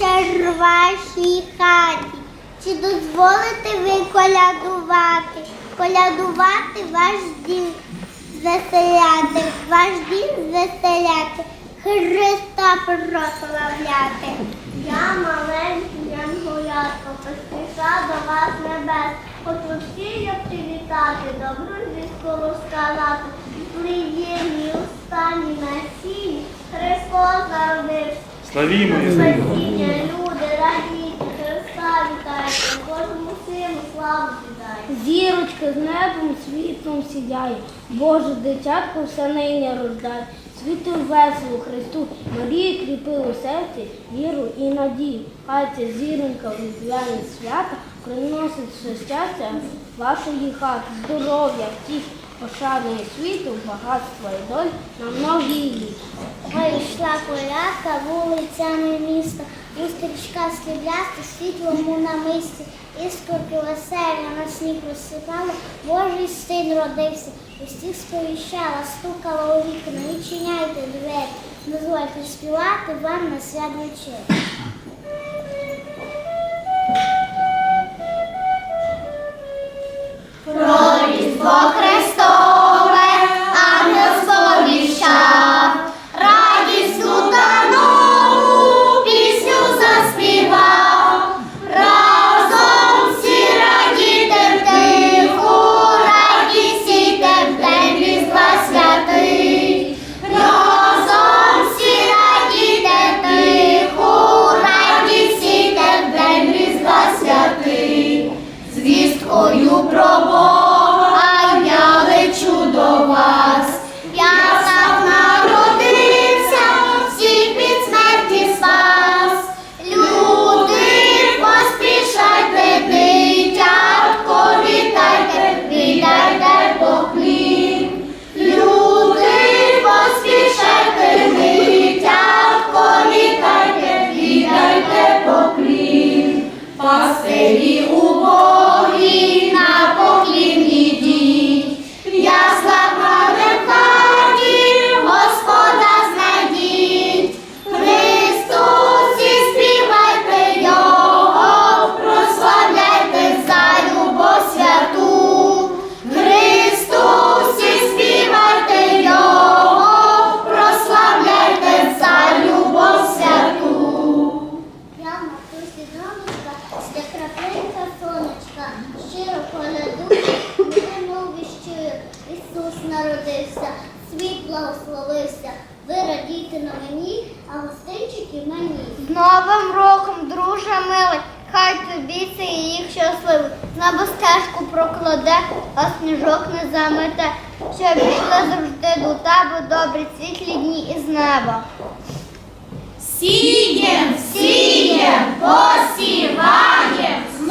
вечір вашій хаті. Чи дозволите ви колядувати? Колядувати ваш дім звеселяти, ваш дім звеселяти, Христа прославляти. Я маленький янголятко, поспіша до вас небес. Хочу всі привітати, добру звістку розказати. Приємні останні насіння, Христос народився. Славімо! Спасіння, люди, радійте, Христа вітайте, кожному сину славу віддайте. Зірочка з небом світлом сідяє, Боже дитятко все нині рождає. Світу весело Христу, Марії кріпи у серці віру і надію. Хай ця зіронька в свята приносить все щастя вашої хати, здоров'я, втіх, пошани і світу, багатства і доль на многі літ. Ой, йшла колядка вулицями міста, Устрічка срібляста, світлому на мисці, іскорки веселі на сніг розсипала, Божий син родився, усіх сповіщала, стукала у вікна, відчиняйте двері, дозвольте співати вам на свят вечір. Христове, гостинчики мені. З Новим роком, друже милий, хай тобі це і їх щасливий. На стежку прокладе, а сніжок не замете, щоб йшли завжди до тебе добрі світлі дні із неба. Сієм, сієм, посіваєм, з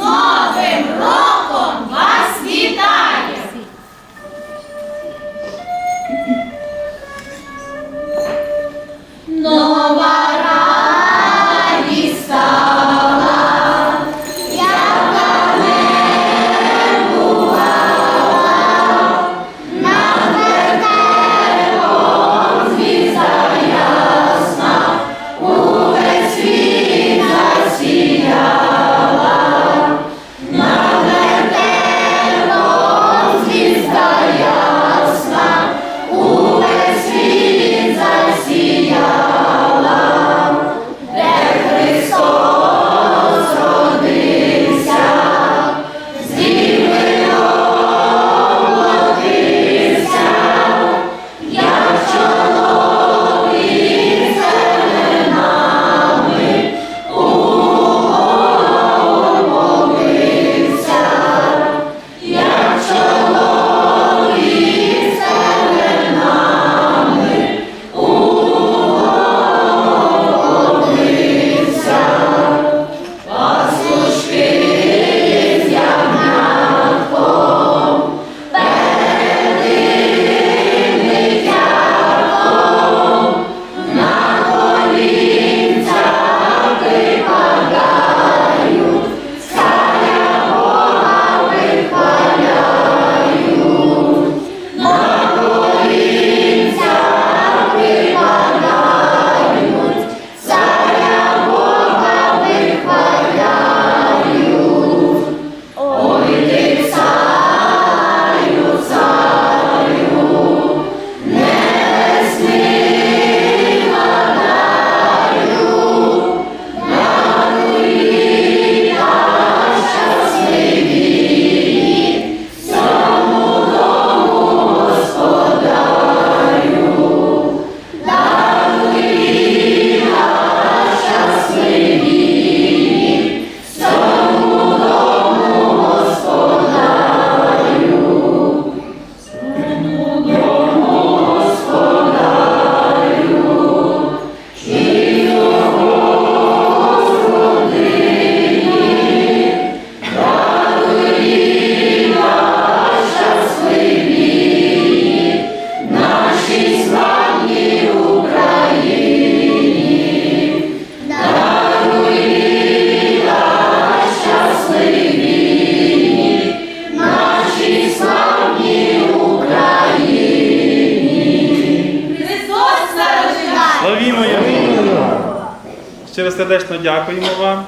сердечно дякуємо вам.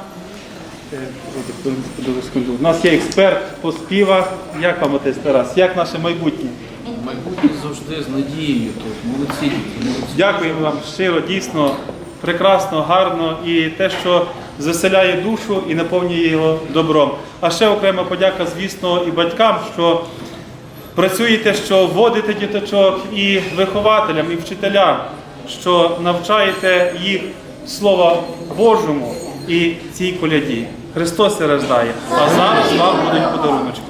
У нас є експерт по співах. Як вам отець Тарас? Як наше майбутнє? Майбутнє завжди з надією тут. Молодці молодці. Дякуємо вам щиро, дійсно прекрасно, гарно і те, що заселяє душу і наповнює його добром. А ще окрема подяка, звісно, і батькам, що працюєте, що вводите діточок і вихователям, і вчителям, що навчаєте їх Слова Божому і цій коляді. Христос рождає. А зараз вам будуть подаруночки.